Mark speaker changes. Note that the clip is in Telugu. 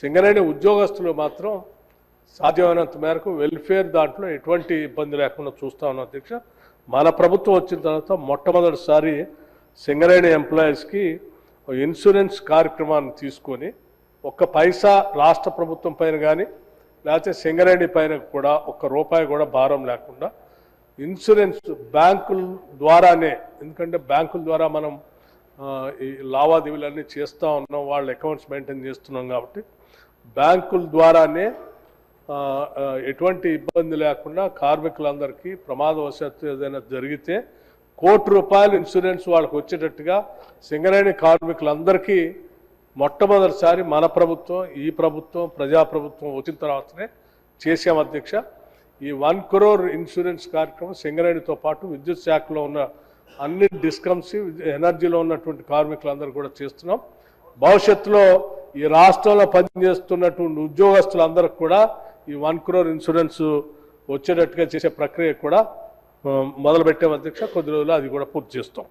Speaker 1: సింగరేణి ఉద్యోగస్తులు మాత్రం సాధ్యమైనంత మేరకు వెల్ఫేర్ దాంట్లో ఎటువంటి ఇబ్బంది లేకుండా చూస్తా ఉన్నాం అధ్యక్ష. మన ప్రభుత్వం వచ్చిన తర్వాత మొట్టమొదటిసారి సింగరేణి ఎంప్లాయీస్కి ఇన్సూరెన్స్ కార్యక్రమాన్ని తీసుకొని ఒక్క పైసా రాష్ట్ర ప్రభుత్వం పైన కానీ లేకపోతే సింగరేణి పైన కూడా ఒక్క రూపాయి కూడా భారం లేకుండా ఇన్సూరెన్స్ బ్యాంకుల ద్వారానే ఎందుకంటే బ్యాంకుల ద్వారా మనం ఈ లావాదేవీలన్నీ చేస్తూ ఉన్నాం వాళ్ళ అకౌంట్స్ మెయింటైన్ చేస్తున్నాం కాబట్టి బ్యాంకుల ద్వారానే ఎటువంటి ఇబ్బంది లేకుండా కార్మికులందరికీ ప్రమాదవశాత్తు ఏదైనా జరిగితే కోటి రూపాయలు ఇన్సూరెన్స్ వాళ్ళకి వచ్చేటట్టుగా సింగరేణి కార్మికులందరికీ మొట్టమొదటిసారి మన ప్రభుత్వం ఈ ప్రభుత్వం ప్రజాప్రభుత్వం వచ్చిన తర్వాతనే చేసాం అధ్యక్ష. ఈ వన్ క్రోర్ ఇన్సూరెన్స్ కార్యక్రమం సింగరేణితో పాటు విద్యుత్ శాఖలో ఉన్న అన్ని డిస్కమ్స్ ఎనర్జీలో ఉన్నటువంటి కార్మికులందరూ కూడా చేస్తున్నాం. భవిష్యత్తులో ఈ రాష్ట్రంలో పనిచేస్తున్నటువంటి ఉద్యోగస్తులందరికి కూడా ఈ వన్ క్రోర్ ఇన్సూరెన్స్ వచ్చేటట్టుగా చేసే ప్రక్రియ కూడా మొదలుపెట్టే మొదలుపెట్టాం అధ్యక్ష. కొద్ది రోజులు అది కూడా పూర్తి చేస్తాం.